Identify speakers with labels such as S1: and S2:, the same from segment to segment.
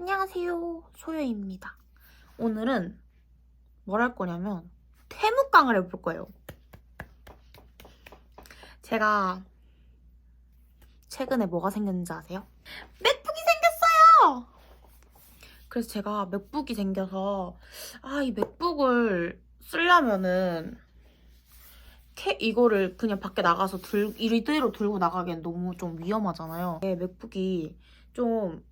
S1: 안녕하세요. 소유입니다. 오늘은 뭘 할 거냐면 태무깡을 해볼 거예요. 제가 최근에 뭐가 생겼는지 아세요? 맥북이 생겼어요! 그래서 제가 맥북이 생겨서 아, 이 맥북을 쓰려면은 캐, 이거를 그냥 밖에 나가서 들, 이대로 들고 나가기엔 너무 좀 위험하잖아요. 네, 맥북이 좀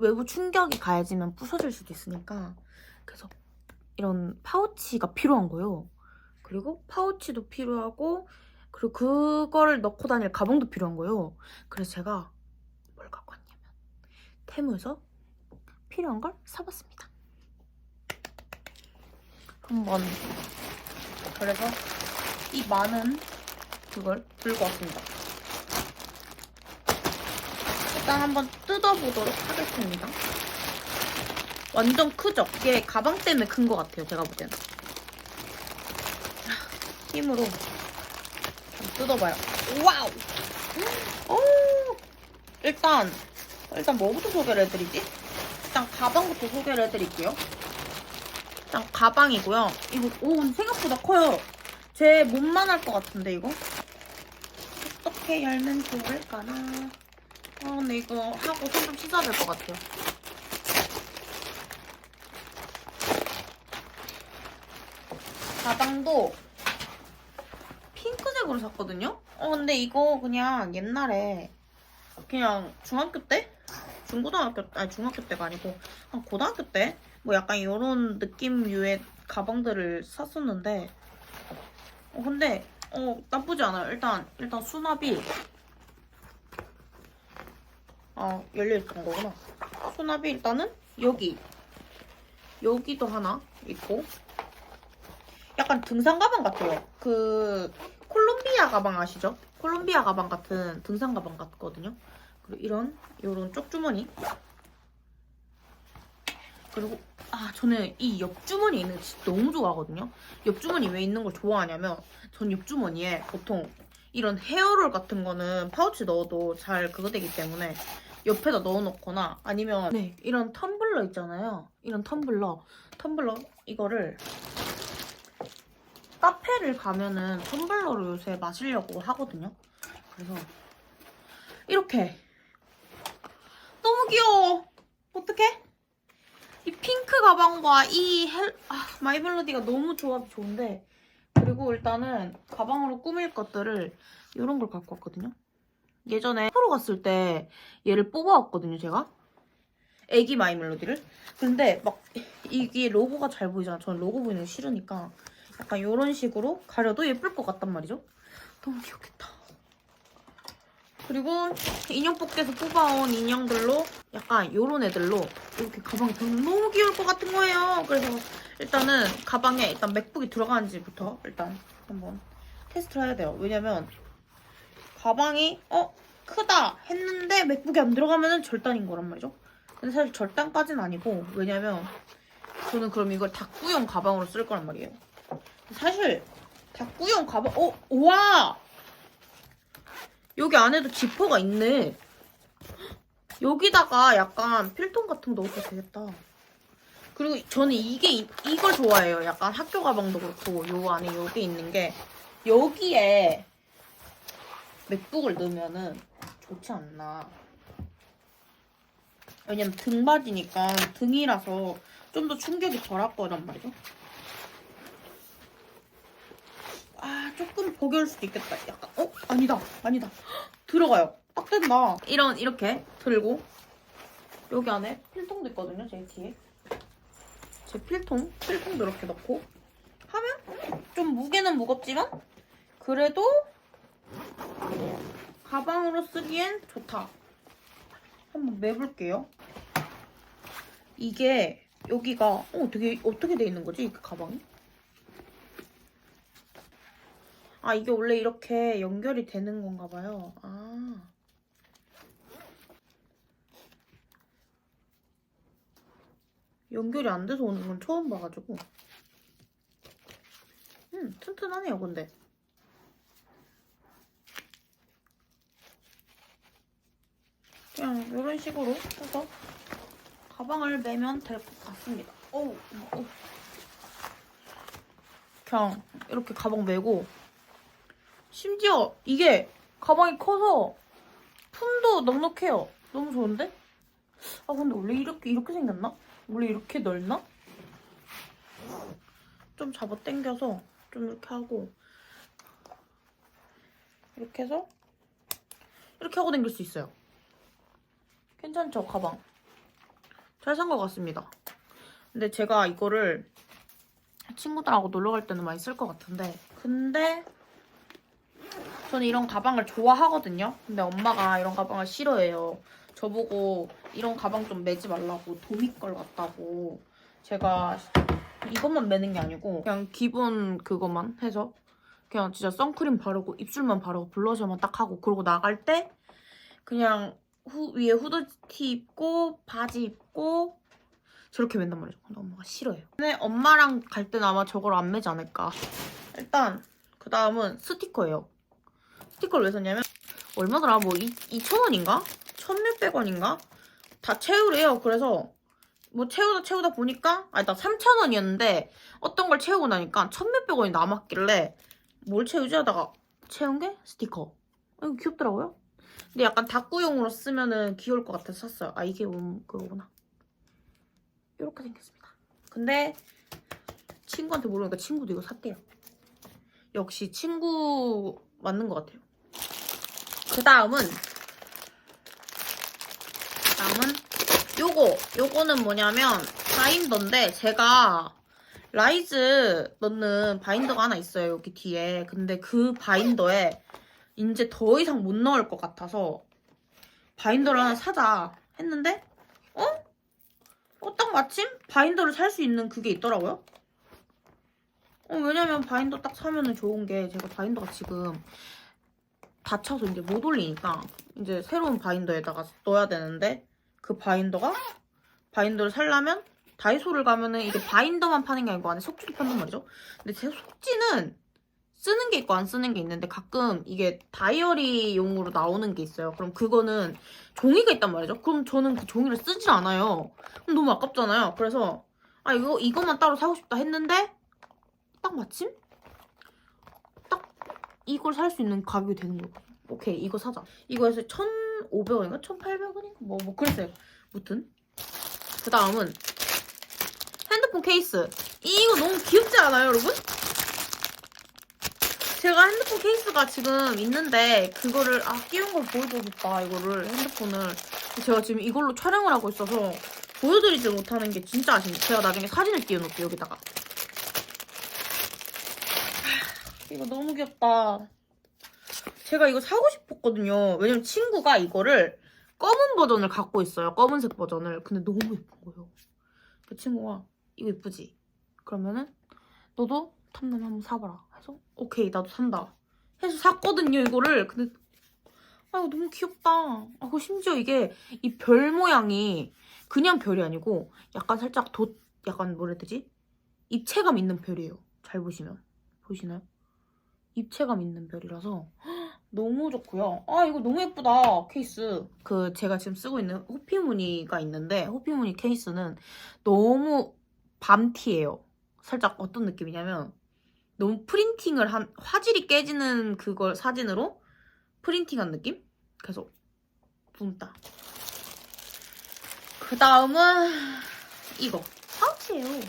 S1: 외부 충격이 가해지면 부서질 수도 있으니까 그래서 이런 파우치가 필요한 거예요. 그리고 파우치도 필요하고 그리고 그거를 넣고 다닐 가방도 필요한 거예요. 그래서 제가 뭘 갖고 왔냐면 테무에서 필요한 걸 사봤습니다. 한번 그래서 이 많은 그걸 들고 왔습니다. 일단 한번 뜯어보도록 하겠습니다. 완전 크죠? 이게 가방 때문에 큰 것 같아요, 제가 볼 때는. 힘으로 좀 뜯어봐요. 와우! 오! 일단, 일단 뭐부터 소개를 해드리지? 일단 가방부터 소개를 해드릴게요. 일단 가방이고요. 이거, 오, 생각보다 커요. 제 몸만 할 것 같은데, 이거? 어떻게 열면 좋을까나? 아 근데 이거 하고 손 좀 씻어야 될 것 같아요. 가방도 핑크색으로 샀거든요? 어 근데 이거 그냥 옛날에 그냥 중학교 때? 중고등학교 아니 중학교 때가 아니고 한 고등학교 때? 뭐 약간 이런 느낌류의 가방들을 샀었는데 어 근데 어 나쁘지 않아요. 일단 일단 수납이 아, 열려있던 거구나. 수납이 일단은 여기. 여기도 하나 있고. 약간 등산 가방 같아요. 그, 콜롬비아 가방 아시죠? 콜롬비아 가방 같은 등산 가방 같거든요. 그리고 이런, 요런 쪽주머니. 그리고, 아, 저는 이 옆주머니 있는 거 진짜 너무 좋아하거든요. 옆주머니 왜 있는 걸 좋아하냐면, 전 옆주머니에 보통 이런 헤어롤 같은 거는 파우치 넣어도 잘 그거 되기 때문에 옆에다 넣어놓거나 아니면 네. 이런 텀블러 있잖아요. 이런 텀블러. 텀블러 이거를 카페를 가면은 텀블러로 요새 마시려고 하거든요. 그래서 이렇게. 너무 귀여워. 어떡해? 이 핑크 가방과 이 헬, 아, 마이멜로디가 너무 조합이 좋은데. 그리고 일단은 가방으로 꾸밀 것들을 이런 걸 갖고 왔거든요 예전에 하러 갔을 때 얘를 뽑아왔거든요, 제가. 애기 마이 멜로디를. 근데 막 이게 로고가 잘 보이잖아. 저는 로고 보이는 거 싫으니까 약간 이런 식으로 가려도 예쁠 것 같단 말이죠. 너무 귀엽겠다. 그리고 인형 뽑기에서 뽑아온 인형들로 약간 이런 애들로 이렇게 넣으면 너무 귀여울 것 같은 거예요. 그래서 일단은 가방에 일단 맥북이 들어가는지부터 일단 한번 테스트를 해야 돼요. 왜냐면 가방이 어 크다 했는데 맥북이 안 들어가면은 절단인 거란 말이죠. 근데 사실 절단까지는 아니고 왜냐면 저는 그럼 이걸 닭구용 가방으로 쓸 거란 말이에요. 사실 닭구용 가방 어 우와 여기 안에도 지퍼가 있네. 여기다가 약간 필통 같은 거 넣어도 되겠다. 그리고 저는 이게 이- 이걸 좋아해요. 약간 학교 가방도 그렇고 요 안에 여기 있는 게 여기에 맥북을 넣으면은 좋지 않나. 왜냐면 등받이니까 등이라서 좀 더 충격이 덜할 거란 말이죠. 아, 조금 보기올 수도 있겠다. 약간, 어? 아니다. 아니다. 헉, 들어가요. 딱 된다. 이런, 이렇게 들고, 여기 안에 필통도 있거든요, 제 뒤에. 제 필통, 필통도 이렇게 넣고, 하면 좀 무게는 무겁지만, 그래도 가방으로 쓰기엔 좋다. 한번 매볼게요. 이게 여기가 어 되게 어떻게 돼 있는 거지? 그 가방이? 아 이게 원래 이렇게 연결이 되는 건가 봐요. 아. 연결이 안 돼서 오는 건 처음 봐가지고. 음, 튼튼하네요, 근데. 그냥 이런 식으로 해서 가방을 매면 될 것 같습니다. 어우, 어우. 그냥 이렇게 가방 메고 심지어 이게 가방이 커서 품도 넉넉해요. 너무 좋은데? 아 근데 원래 이렇게 이렇게 생겼나? 원래 이렇게 넓나? 좀 잡아 당겨서 좀 이렇게 하고 이렇게 해서 이렇게 하고 당길 수 있어요. 괜찮죠 가방? 잘 산 것 같습니다. 근데 제가 이거를 친구들하고 놀러 갈 때는 많이 쓸 것 같은데 근데 저는 이런 가방을 좋아하거든요. 근데 엄마가 이런 가방을 싫어해요. 저보고 이런 가방 좀 매지 말라고 도미 걸 같다고 제가 이것만 매는 게 아니고 그냥 기본 그것만 해서 그냥 진짜 선크림 바르고 입술만 바르고 블러셔만 딱 하고 그러고 나갈 때 그냥 후, 위에 후드티 입고 바지 입고 저렇게 맨단 말이죠. 근데 엄마가 싫어해요. 근데 엄마랑 갈 때는 아마 저걸 안 매지 않을까. 일단 그 다음은 스티커예요. 스티커를 왜 샀냐면 얼마더라? 뭐 2,000원인가? 1,600원인가? 다 채우래요. 그래서 뭐 채우다 채우다 보니까 아니 나 3,000원이었는데 어떤 걸 채우고 나니까 1,600원이 남았길래 뭘 채우지 하다가 채운 게 스티커. 아, 이거 귀엽더라고요. 근데 약간 다꾸용으로 쓰면은 귀여울 것 같아서 샀어요. 아 이게 음, 그거구나. 이렇게 생겼습니다. 근데 친구한테 모르니까 친구도 이거 샀대요. 역시 친구 맞는 것 같아요. 그 다음은 그 다음은 요거 요거는 뭐냐면 바인더인데 제가 라이즈 넣는 바인더가 하나 있어요 여기 뒤에 근데 그 바인더에 이제 더 이상 못 넣을 것 같아서 바인더를 하나 사자 했는데 어? 어, 딱 마침 바인더를 살 수 있는 그게 있더라고요. 어, 왜냐면 바인더 딱 사면은 좋은 게 제가 바인더가 지금 다쳐서 이제 못 올리니까 이제 새로운 바인더에다가 넣어야 되는데 그 바인더가 바인더를 살려면 다이소를 가면은 이게 바인더만 파는 게 아니고 안에 속지도 판단 말이죠. 근데 제 속지는 쓰는 게 있고 안 쓰는 게 있는데 가끔 이게 다이어리용으로 나오는 게 있어요. 그럼 그거는 종이가 있단 말이죠. 그럼 저는 그 종이를 쓰질 않아요. 그럼 너무 아깝잖아요. 그래서 아 이거 이것만 따로 사고 싶다 했는데 딱 마침 딱 이걸 살 수 있는 가격이 되는 거예요. 오케이 이거 사자. 이거에서 1,500원인가 1,800원인가 뭐뭐 그랬어요. 무튼 그 다음은 핸드폰 케이스. 이거 너무 귀엽지 않아요, 여러분? 제가 핸드폰 케이스가 지금 있는데 그거를 아 끼운 걸 보여줘야겠다 이거를. 핸드폰을. 제가 지금 이걸로 촬영을 하고 있어서 보여드리지 못하는 게 진짜 아쉽네요 제가 나중에 사진을 띄워놓을게요 여기다가. 하, 이거 너무 귀엽다. 제가 이거 사고 싶었거든요. 왜냐면 친구가 이거를 검은 버전을 갖고 있어요. 검은색 버전을. 근데 너무 예쁜 거예요. 그 친구가 이거 예쁘지? 그러면은 너도 탐남 한번 사봐라 해서 오케이 나도 산다. 해서 샀거든요 이거를. 근데 아 너무 귀엽다. 아 그리고 심지어 이게 이 별 모양이 그냥 별이 아니고 약간 살짝 도 약간 뭐라 해야 되지? 입체감 있는 별이에요. 잘 보시면. 보이시나요? 입체감 있는 별이라서. 헉, 너무 좋고요. 아 이거 너무 예쁘다 케이스. 그 제가 지금 쓰고 있는 호피무늬가 있는데 호피무늬 케이스는 너무 밤티예요. 살짝 어떤 느낌이냐면 너무 프린팅을 한 화질이 깨지는 그걸 사진으로 프린팅한 느낌? 그래서 뿜다. 그 다음은 이거 파우치예요.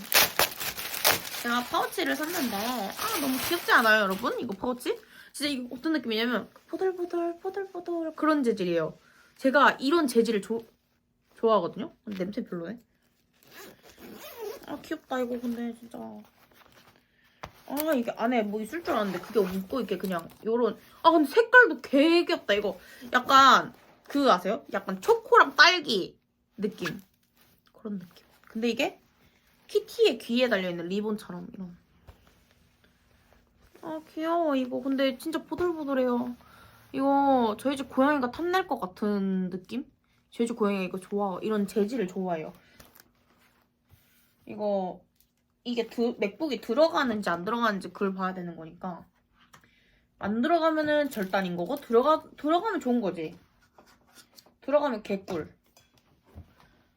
S1: 제가 파우치를 샀는데 아 너무 귀엽지 않아요, 여러분? 이거 파우치? 진짜 이거 어떤 느낌이냐면 포들포들 포들포들 그런 재질이에요. 제가 이런 재질을 조, 좋아하거든요. 냄새 별로네. 아 귀엽다 이거 근데 진짜. 아 이게 안에 뭐 있을 줄 알았는데 그게 없고 이게 그냥 요런. 아 근데 색깔도 개 귀엽다 이거. 약간 그 아세요? 약간 초코랑 딸기 느낌. 그런 느낌. 근데 이게 키티의 귀에 달려있는 리본처럼 이런. 아 귀여워 이거. 근데 진짜 보들보들해요. 이거 저희 집 고양이가 탐낼 것 같은 느낌? 저희 집 고양이가 이거 좋아 이런 재질을 좋아해요. 이거 이게 드, 맥북이 들어가는지 안 들어가는지 그걸 봐야 되는 거니까 안 들어가면은 절단인 거고 들어가 들어가면 좋은 거지. 들어가면 개꿀.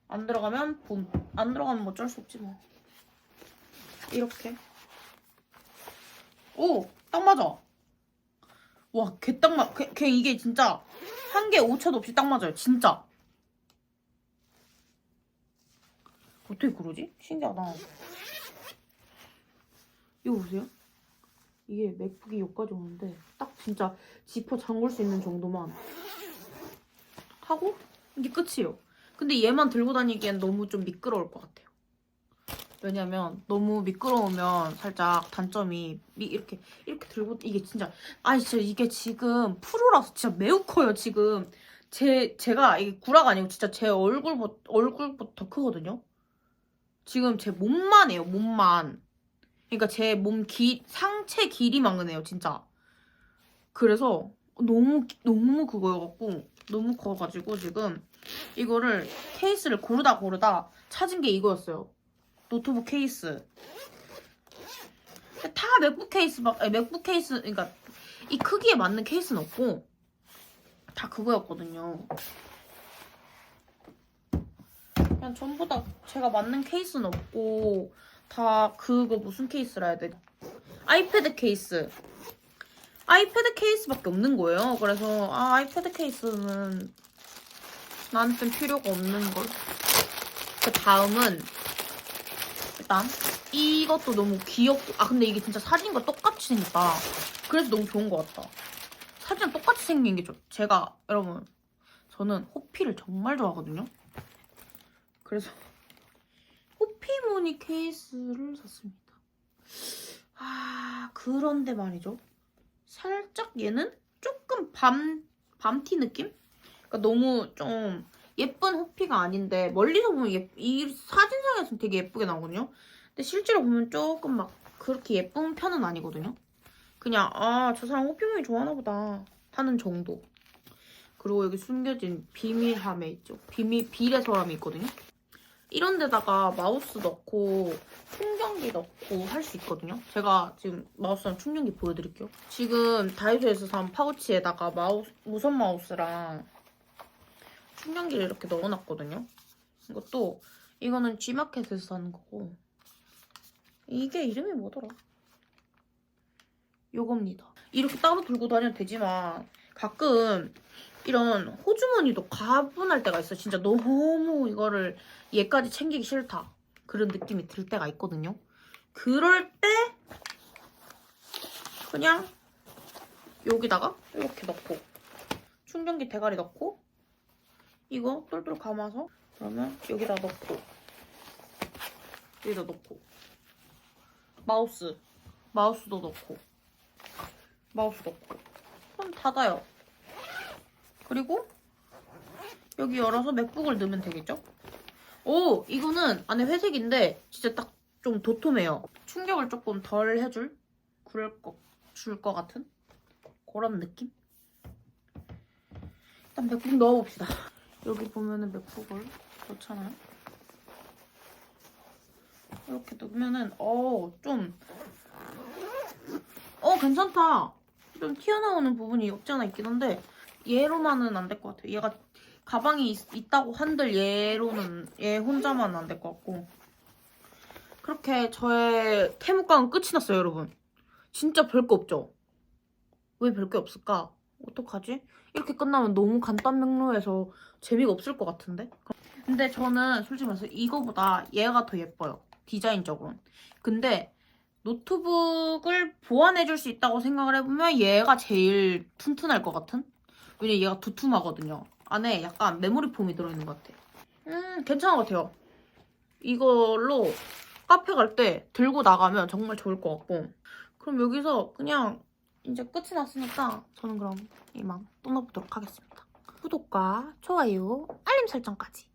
S1: 안 들어가면 붐. 안 들어가면 뭐 어쩔 수 없지 뭐. 이렇게. 오! 딱 맞아. 와, 개 딱 맞, 걔, 걔 이게 진짜 한 개 오차도 없이 딱 맞아요. 진짜. 어떻게 그러지? 신기하다. 이거 보세요. 이게 맥북이 여기까지 오는데 딱 진짜 지퍼 잠글 수 있는 정도만 하고 이게 끝이에요. 근데 얘만 들고 다니기엔 너무 좀 미끄러울 것 같아요. 왜냐면 너무 미끄러우면 살짝 단점이 미- 이렇게 이렇게 들고 이게 진짜 아니 진짜 이게 지금 프로라서 진짜 매우 커요 지금 제 제가 이게 구라가 아니고 진짜 제 얼굴부터 얼굴부터 크거든요. 지금 제 몸만 해요 몸만. 그러니까 제 몸 기, 상체 길이만은 해요, 진짜. 그래서 너무, 너무 그거여갖고, 너무 커가지고 지금 이거를 케이스를 고르다 고르다 찾은 게 이거였어요. 노트북 케이스. 다 맥북 케이스, 막, 맥북 케이스, 그러니까 이 크기에 맞는 케이스는 없고, 다 그거였거든요. 그냥 전부 다 제가 맞는 케이스는 없고, 다 그거 무슨 케이스라 해야 돼? 아이패드 케이스. 아이패드 케이스밖에 없는 거예요. 그래서 아 아이패드 케이스는 나한텐 필요가 없는 걸. 그 다음은 일단 이것도 너무 귀엽고 아 근데 이게 진짜 사진과 똑같이 생겼다. 그래서 너무 좋은 것 같다. 사진은 똑같이 생긴 게 좋. 제가 여러분 저는 호피를 정말 좋아하거든요. 그래서 호피무늬 케이스를 샀습니다. 아, 그런데 말이죠. 살짝 얘는 조금 밤, 밤티 느낌? 그러니까 너무 좀 예쁜 호피가 아닌데, 멀리서 보면 예, 이 사진상에서는 되게 예쁘게 나오거든요. 근데 실제로 보면 조금 막 그렇게 예쁜 편은 아니거든요. 그냥, 아, 저 사람 호피 무늬 좋아하나 보다. 하는 정도. 그리고 여기 숨겨진 비밀함에 있죠. 비밀, 비례서함이 있거든요. 이런 데다가 마우스 넣고 충전기 넣고 할 수 있거든요. 제가 지금 마우스랑 충전기 보여드릴게요. 지금 다이소에서 산 파우치에다가 마우스, 무선 마우스랑 충전기를 이렇게 넣어놨거든요. 이것도 이거는 G마켓에서 산 거고 이게 이름이 뭐더라? 요겁니다. 이렇게 따로 들고 다녀도 되지만 가끔 이런 호주머니도 가분할 때가 있어. 진짜 너무 이거를 얘까지 챙기기 싫다. 그런 느낌이 들 때가 있거든요. 그럴 때 그냥 여기다가 이렇게 넣고 충전기 대가리 넣고 이거 똘똘 감아서 그러면 여기다 넣고 여기다 넣고 마우스 마우스도 넣고 마우스 넣고 그럼 닫아요. 그리고 여기 열어서 맥북을 넣으면 되겠죠? 오 이거는 안에 회색인데 진짜 딱 좀 도톰해요. 충격을 조금 덜 해줄 그럴 거 줄 것 같은 그런 느낌? 일단 맥북 넣어봅시다. 여기 보면은 맥북을 넣잖아요. 이렇게 넣으면은 어좀 어 괜찮다. 좀 튀어나오는 부분이 없지 않아 있긴 한데 얘로만은 안 될 것 같아요. 얘가 가방이 있, 다고 한들 얘로는 얘 혼자만 안 될 것 같고 그렇게 저의 태무강은 끝이 났어요 여러분 진짜 별거 없죠? 왜 별게 없을까? 어떡하지? 이렇게 끝나면 너무 간단 명료해서 재미가 없을 것 같은데? 근데 저는 솔직히 말해서 이거보다 얘가 더 예뻐요 디자인적으로는 근데 노트북을 보완해줄 수 있다고 생각을 해보면 얘가 제일 튼튼할 것 같은? 왜냐면 얘가 두툼하거든요. 안에 약간 메모리 폼이 들어있는 것 같아요. 음, 괜찮은 것 같아요. 이걸로 카페 갈 때 들고 나가면 정말 좋을 것 같고. 그럼 여기서 그냥 이제 끝이 났으니까 저는 그럼 이만 떠나보도록 하겠습니다. 구독과 좋아요, 알림 설정까지.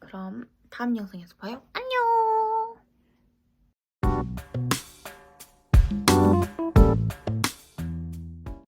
S1: 그럼 다음 영상에서 봐요. 안녕!